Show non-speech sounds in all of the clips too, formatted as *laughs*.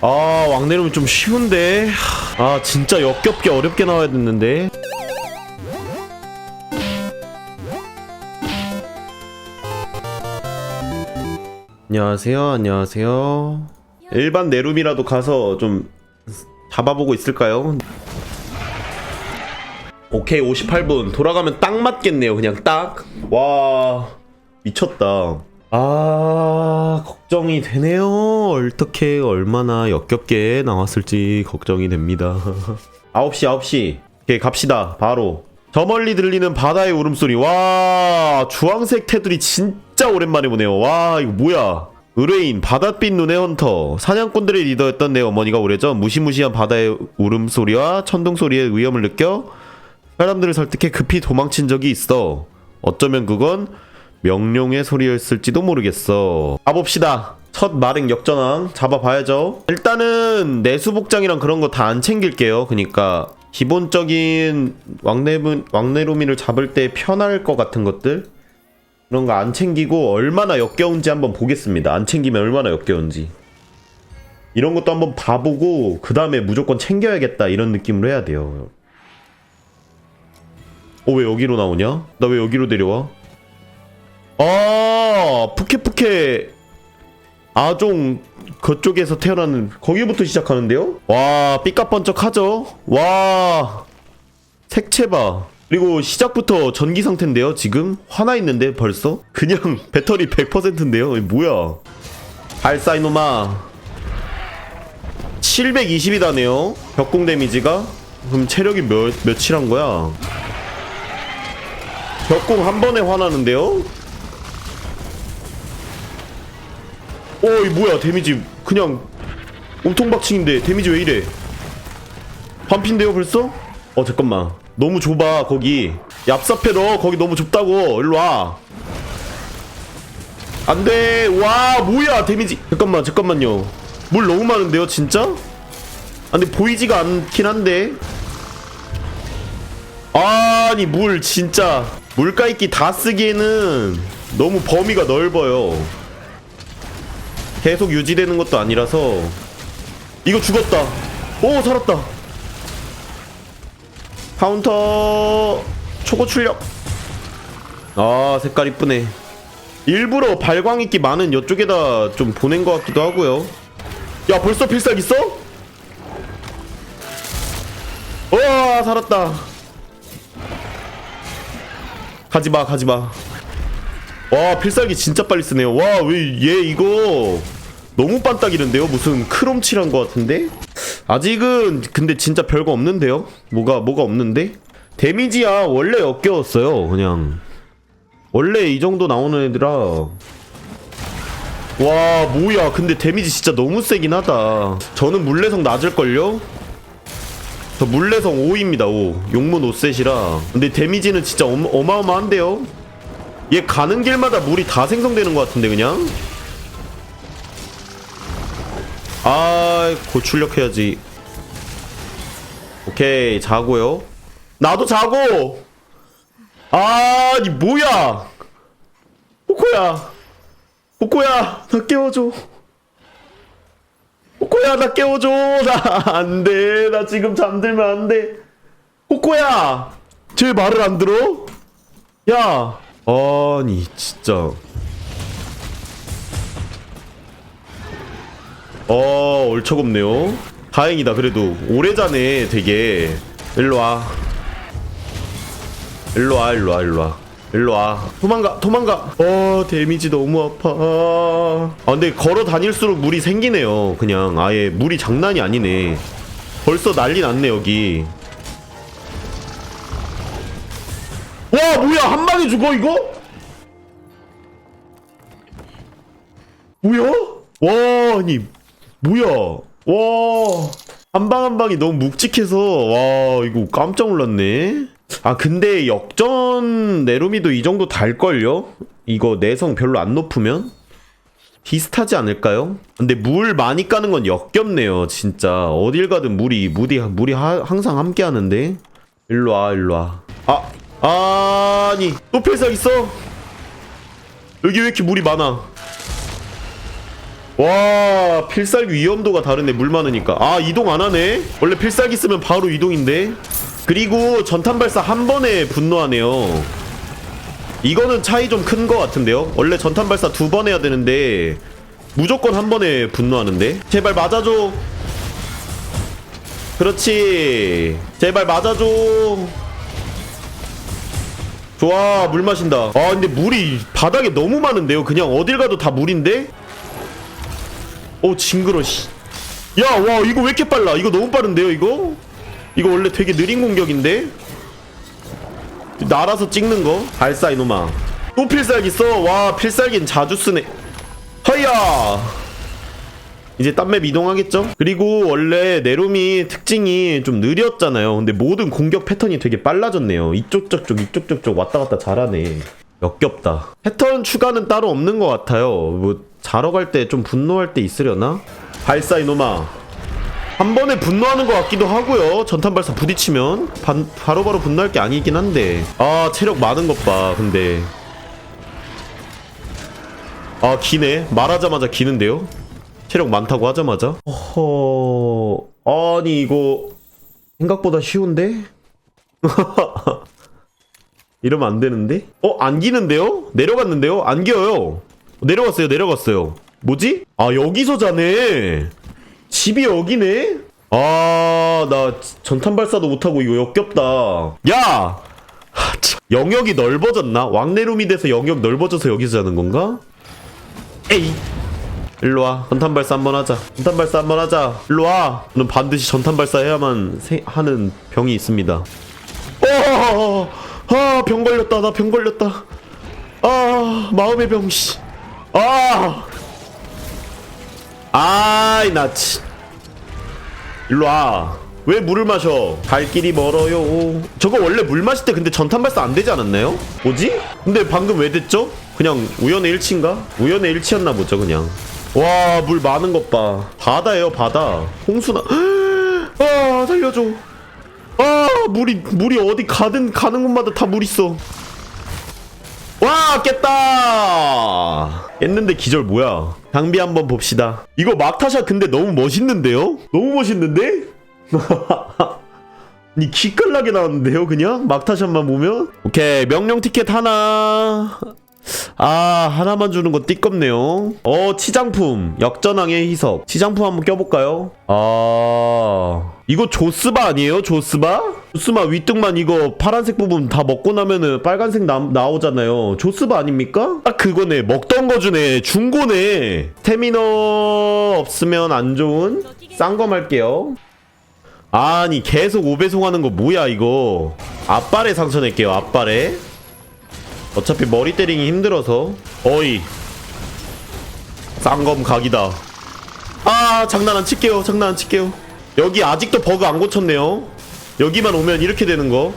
아 왕내름이 좀 쉬운데. 아 진짜 역겹게 어렵게 나와야 됐는데. 안녕하세요 안녕하세요. 일반 내룸이라도 가서 좀 잡아보고 있을까요? 오케이 58분. 돌아가면 딱 맞겠네요 그냥 딱 와 미쳤다 아 걱정이 되네요. 어떻게 얼마나 역겹게 나왔을지 걱정이 됩니다. *laughs* 9시 9시. 오케이 갑시다. 바로. 저 멀리 들리는 바다의 울음소리. 와 주황색 테두리 진짜 오랜만에 보네요. 와 이거 뭐야? 의뢰인 바닷빛 눈의 헌터. 사냥꾼들의 리더였던 내 어머니가 오래전 무시무시한 바다의 울음소리와 천둥소리의 위험을 느껴 사람들을 설득해 급히 도망친 적이 있어. 어쩌면 그건 명령의 소리였을지도 모르겠어. 가봅시다. 첫 마랭 역전왕 잡아봐야죠. 일단은 내수복장이랑 그런 거 다 안 챙길게요. 그니까 기본적인 왕내분 왕내로민을 잡을 때 편할 것 같은 것들 그런 거 안 챙기고 얼마나 역겨운지 한번 보겠습니다. 안 챙기면 얼마나 역겨운지. 이런 것도 한번 봐보고 그 다음에 무조건 챙겨야겠다 이런 느낌으로 해야 돼요. 어 왜 여기로 나오냐? 나 왜 여기로 내려와? 아 푸케푸케 아종 그쪽에서 태어나는 거기부터 시작하는데요? 와 삐까번쩍하죠? 와 색채 봐 그리고 시작부터 전기 상태인데요 지금? 화나 있는데 벌써? 그냥 *laughs* 배터리 100%인데요? 이 뭐야 발사 이놈아 720이 다네요 벽공 데미지가? 그럼 체력이 몇, 몇이란 거야? 벽공 한 번에 화나는데요? 오, 이 뭐야, 데미지. 그냥 몸통박칭인데, 데미지 왜 이래? 반핀데요, 벌써? 어, 잠깐만. 너무 좁아, 거기. 얍삽해, 너. 거기 너무 좁다고. 일로 와. 안 돼. 와, 뭐야, 데미지. 잠깐만, 잠깐만요. 물 너무 많은데요, 진짜? 아, 근데 보이지가 않긴 한데. 아니 물 진짜 물가있기 다 쓰기에는 너무 범위가 넓어요 계속 유지되는 것도 아니라서 이거 죽었다. 오 살았다. 카운터 초고 출력. 아 색깔 이쁘네. 일부러 발광있기 많은 이쪽에다 좀 보낸 것 같기도 하고요. 야 벌써 필살 있어? 우와 살았다. 가지마 가지마 와 필살기 진짜 빨리 쓰네요. 와 왜 얘 이거 너무 빤딱이는데요? 무슨 크롬칠한 것 같은데? 아직은 근데 진짜 별거 없는데요? 뭐가 뭐가 없는데? 데미지야 원래 역겨웠어요 그냥. 원래 이 정도 나오는 애들아. 와 뭐야. 근데 데미지 진짜 너무 세긴 하다. 저는 물레성 낮을걸요? 저 물레성 5입니다 5 용문 5셋이라. 근데 데미지는 진짜 어마, 어마어마한데요 얘 가는 길마다 물이 다 생성되는 것 같은데 그냥? 아 고출력 해야지. 오케이 자고요. 나도 자고! 아니 뭐야? 코코야. 코코야 나 깨워줘. 코코야 나 깨워줘. 나 안돼. 나 지금 잠들면 안돼. 코코야! 쟤 말을 안 들어? 야 아니 진짜. 어 얼척없네요. 다행이다 그래도. 오래 자네 되게. 일로와. 일로와 일로와 일로와. 일로와. 도망가 도망가. 어 데미지 너무 아파. 아 근데 걸어 다닐수록 물이 생기네요 그냥. 아예 물이 장난이 아니네. 벌써 난리 났네 여기 와 뭐야 한 방에 죽어 이거? 뭐야? 와 아니 뭐야 와 한 방 한 방이 너무 묵직해서 와 이거 깜짝 놀랐네 아 근데 역전 네로미도 이 정도 달걸요? 이거 내성 별로 안 높으면? 비슷하지 않을까요? 근데 물 많이 까는 건 역겹네요 진짜 어딜 가든 물이 물이 물이 하, 항상 함께 하는데 일로 와 일로 와 아, 아니 또 필살 있어? 여기 왜 이렇게 물이 많아? 와 필살기 위험도가 다르네 물 많으니까. 아 이동 안 하네? 원래 필살기 쓰면 바로 이동인데? 그리고 전탄 발사 한 번에 분노하네요. 이거는 차이 좀큰거 같은데요? 원래 전탄 발사 두 번 해야 되는데 무조건 한 번에 분노하는데? 제발 맞아줘. 그렇지. 제발 맞아줘 좋아 물 마신다 아 근데 물이 바닥에 너무 많은데요 그냥 어딜 가도 다 물인데 오 징그러 씨. 야, 와 이거 왜 이렇게 빨라? 이거 너무 빠른데요, 이거? 이거 원래 되게 느린 공격인데? 날아서 찍는 거? 발사 이놈아. 또 필살기 써. 와, 필살기는 자주 쓰네. 허야. 이제 딴 맵 이동하겠죠? 그리고 원래 네롬이 특징이 좀 느렸잖아요. 근데 모든 공격 패턴이 되게 빨라졌네요. 이쪽 저쪽 이쪽 저쪽 왔다 갔다 잘하네. 역겹다. 패턴 추가는 따로 없는 것 같아요. 뭐 자러 갈 때 좀 분노할 때 있으려나? 발사 이놈아. 한 번에 분노하는 것 같기도 하고요. 전탄 발사 부딪히면 반, 바로 바로 분노할 게 아니긴 한데. 아 체력 많은 것 봐. 근데 아 기네. 말하자마자 기는데요. 체력 많다고 하자마자. 어허. 아니 이거 생각보다 쉬운데? *laughs* 이러면 안 되는데? 어, 안 기는데요? 내려갔는데요? 안 기어요. 내려갔어요, 내려갔어요. 뭐지? 아, 여기서 자네. 집이 여기네? 아, 나 전탄 발사도 못하고 이거 역겹다. 야! 하, 참. 영역이 넓어졌나? 왕내룸이 돼서 영역 넓어져서 여기서 자는 건가? 에이! 일로 와. 전탄 발사 한번 하자. 전탄 발사 한번 하자. 일로 와. 저는 반드시 전탄 발사 해야만 세- 하는 병이 있습니다. 어, 아, 병 걸렸다. 나 병 걸렸다. 아, 마음의 병, 씨. 아, 아이, 나, 치. 일로 와. 왜 물을 마셔? 갈 길이 멀어요. 저거 원래 물 마실 때 근데 전탄 발사 안 되지 않았나요? 뭐지? 근데 방금 왜 됐죠? 그냥 우연의 일치인가? 우연의 일치였나 보죠, 그냥. 와, 물 많은 것 봐. 바다예요, 바다. 홍수나. *gasps* 아, 살려줘. 아 물이 물이 어디 가든 가는 곳마다 다 물 있어. 와 깼다. 깼는데 기절 뭐야? 장비 한번 봅시다. 이거 막타샷 근데 너무 멋있는데요? 너무 멋있는데? *laughs* 니 기깔나게 나왔는데요 그냥 막타샷만 보면? 오케이 명령 티켓 하나 아 하나만 주는 거 띠껍네요. 어 치장품. 역전왕의 희석. 치장품 한번 껴볼까요? 아 이거 조스바 아니에요? 조스바? 조스바 윗등만 이거 파란색 부분 다 먹고 나면은 빨간색 나, 나오잖아요. 조스바 아닙니까? 딱 그거네. 먹던 거 주네. 중고네. 스태미너 없으면 안 좋은 싼거 말게요. 아니 계속 5배송 하는 거 뭐야 이거? 앞발에 상처 낼게요 앞발에 어차피 머리 때리기 힘들어서. 어이. 쌍검 각이다. 아 장난 안 칠게요. 장난 안 칠게요. 여기 아직도 버그 안 고쳤네요. 여기만 오면 이렇게 되는 거.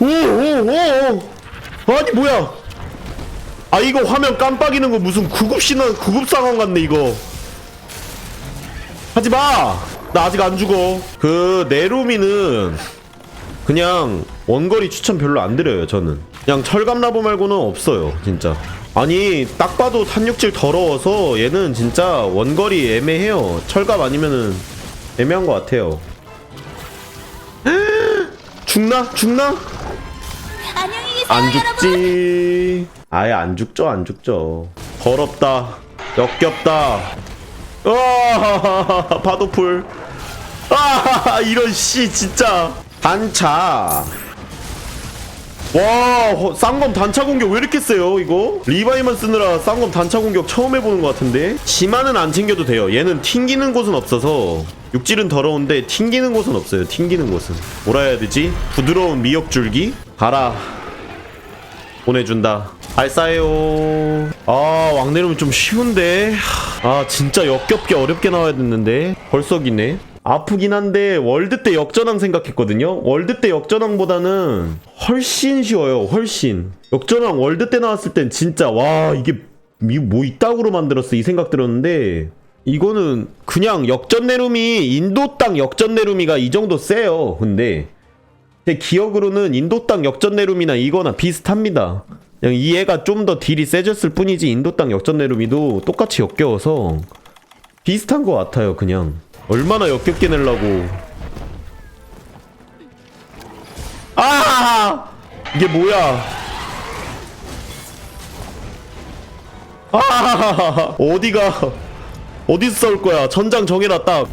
오오오 아니 뭐야? 아 이거 화면 깜빡이는 거 무슨 구급 신호 구급 상황 같네 이거. 하지 마. 나 아직 안 죽어. 그 네루미는 그냥 원거리 추천 별로 안 드려요. 저는 그냥 철갑 라보 말고는 없어요. 진짜. 아니 딱 봐도 탄육질 더러워서 얘는 진짜 원거리 애매해요. 철갑 아니면은 애매한 것 같아요. *gasps* 죽나? 죽나? 안. 죽지. 아예 안 죽죠, 안 죽죠. 더럽다. 역겹다. 와, *laughs* 파도풀. 아, *laughs* 이런 씨, 진짜. 단차. 와, 허- 쌍검 단차 공격 왜 이렇게 세요, 이거? 리바이만 쓰느라 쌍검 단차 공격 처음 해보는 것 같은데? 치마는 안 챙겨도 돼요. 얘는 튕기는 곳은 없어서. 육질은 더러운데 튕기는 곳은 없어요. 튕기는 곳은. 뭐라 해야 되지? 부드러운 미역줄기? 가라. 보내준다. 발사해요. 아, 왕내름은 좀 쉬운데. 아, 진짜 역겹게 어렵게 나와야 됐는데. 벌써 기네. 아프긴 한데, 월드 때 역전왕 생각했거든요? 월드 때 역전왕보다는 훨씬 쉬워요, 훨씬. 역전왕 월드 때 나왔을 땐 진짜, 와, 이게, 이뭐 이따구로 만들었어, 이 생각 들었는데, 이거는 그냥 역전 내룸이, 인도 땅 역전 내룸이가 이 정도 세요, 근데. 제 기억으로는 인도 땅 역전 내룸이나 이거나 비슷합니다. 그냥 이 애가 좀 더 딜이 세졌을 뿐이지 인도 땅 역전 내루미도 똑같이 역겨워서 비슷한 것 같아요 그냥 얼마나 역겹게 내려고. 아! 이게 뭐야? 아! 어디가 어디서 싸울 거야? 전장 정해라 딱.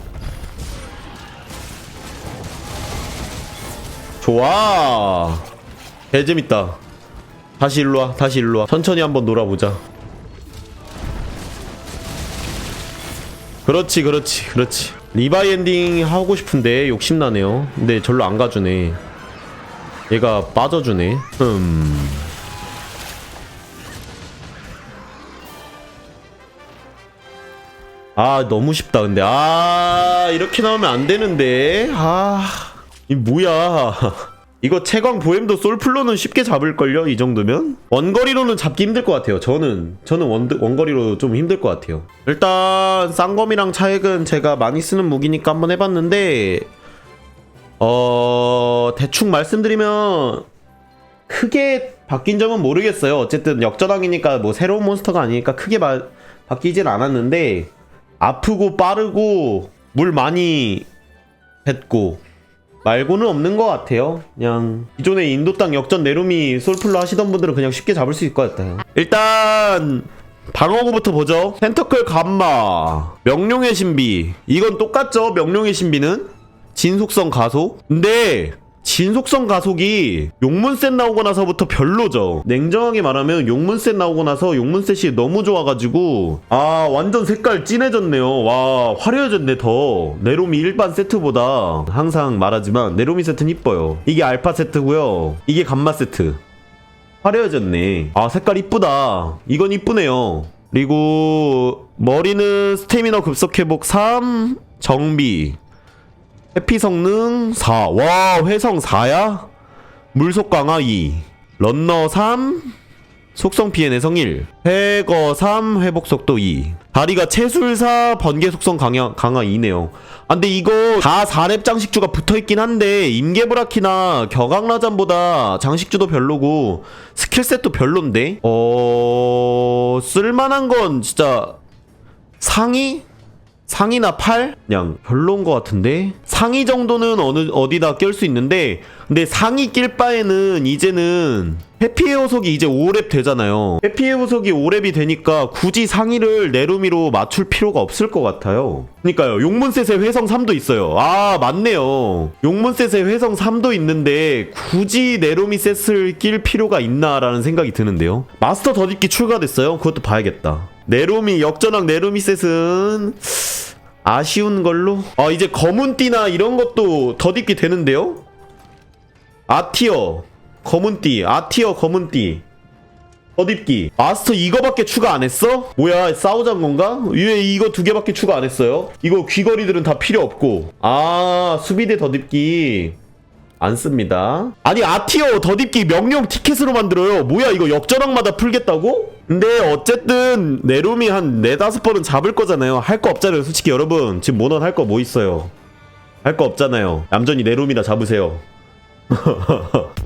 좋아. 개재밌다. 다시 일로와 다시 일로와. 천천히 한번 놀아보자. 그렇지 그렇지 그렇지 리바이 엔딩 하고 싶은데 욕심나네요. 근데 절로 안 가주네. 얘가 빠져주네. 음 아 너무 쉽다 근데. 아 이렇게 나오면 안 되는데. 아 이 뭐야 이거 채광 보엠도 솔플로는 쉽게 잡을걸요? 이 정도면? 원거리로는 잡기 힘들 것 같아요. 저는 저는 원, 원거리로 좀 힘들 것 같아요. 일단 쌍검이랑 차액은 제가 많이 쓰는 무기니까 한번 해봤는데 어 대충 말씀드리면 크게 바뀐 점은 모르겠어요. 어쨌든 역전왕이니까 뭐 새로운 몬스터가 아니니까 크게 바, 바뀌진 않았는데 아프고 빠르고 물 많이 뱉고 말고는 없는 것 같아요. 그냥 기존에 인도 땅 역전 내룸이 솔플로 하시던 분들은 그냥 쉽게 잡을 수 있을 것 같아요. 일단 방어구부터 보죠. 텐터클 감마, 명룡의 신비. 이건 똑같죠? 명룡의 신비는 진속성 가속. 근데 진속성 가속이 용문셋 나오고 나서부터 별로죠. 냉정하게 말하면 용문셋 나오고 나서 용문셋이 너무 좋아가지고 아 완전 색깔 진해졌네요. 와 화려해졌네 더. 네로미 일반 세트보다 항상 말하지만 네로미 세트는 이뻐요. 이게 알파 세트고요. 이게 감마 세트. 화려해졌네. 아 색깔 이쁘다. 이건 이쁘네요. 그리고 머리는 스태미너 급속 회복 3 정비 해피 성능 4. 와, 회성 4야? 물속 강화 2. 런너 3. 속성 피해 내성 1. 회거 3. 회복 속도 2. 다리가 채술사 번개 속성 강화, 강화 2네요. 아, 근데 이거 다 4렙 장식주가 붙어 있긴 한데 임계브라키나 격앙라잔보다 장식주도 별로고 스킬셋도 별론데. 어, 쓸만한 건 진짜 상위 상이나 팔? 그냥 별로인 것 같은데? 상의 정도는 어느 어디다 낄 수 있는데 근데 상의 낄 바에는 이제는 해피의 호석이 이제 5렙 되잖아요. 해피의 호석이 5렙이 되니까 굳이 상의를 내루미로 맞출 필요가 없을 것 같아요. 그니까요 용문셋에 회성 3도 있어요. 아 맞네요. 용문셋에 회성 3도 있는데 굳이 내루미 셋을 낄 필요가 있나라는 생각이 드는데요. 마스터 더딥기 출가됐어요. 그것도 봐야겠다 네로미 역전왕 네로미 셋은 아쉬운 걸로 아 이제 검은띠나 이런 것도 덧입기 되는데요 아티어 검은띠 아티어 검은띠 덧입기 마스터 이거밖에 추가 안 했어? 뭐야 싸우자는 건가? 왜 이거 두 개밖에 추가 안 했어요? 이거 귀걸이들은 다 필요 없고 아 수비대 덧입기 안 씁니다. 아니 아티어 더딥기 명령 티켓으로 만들어요. 뭐야 이거 역전왕마다 풀겠다고? 근데 어쨌든 네롬이 한 네다섯 번은 잡을 거잖아요. 할 거 없잖아요. 솔직히 여러분 지금 모넌 할 거 뭐 있어요? 할 거 없잖아요. 얌전히 네롬이나 잡으세요. *laughs*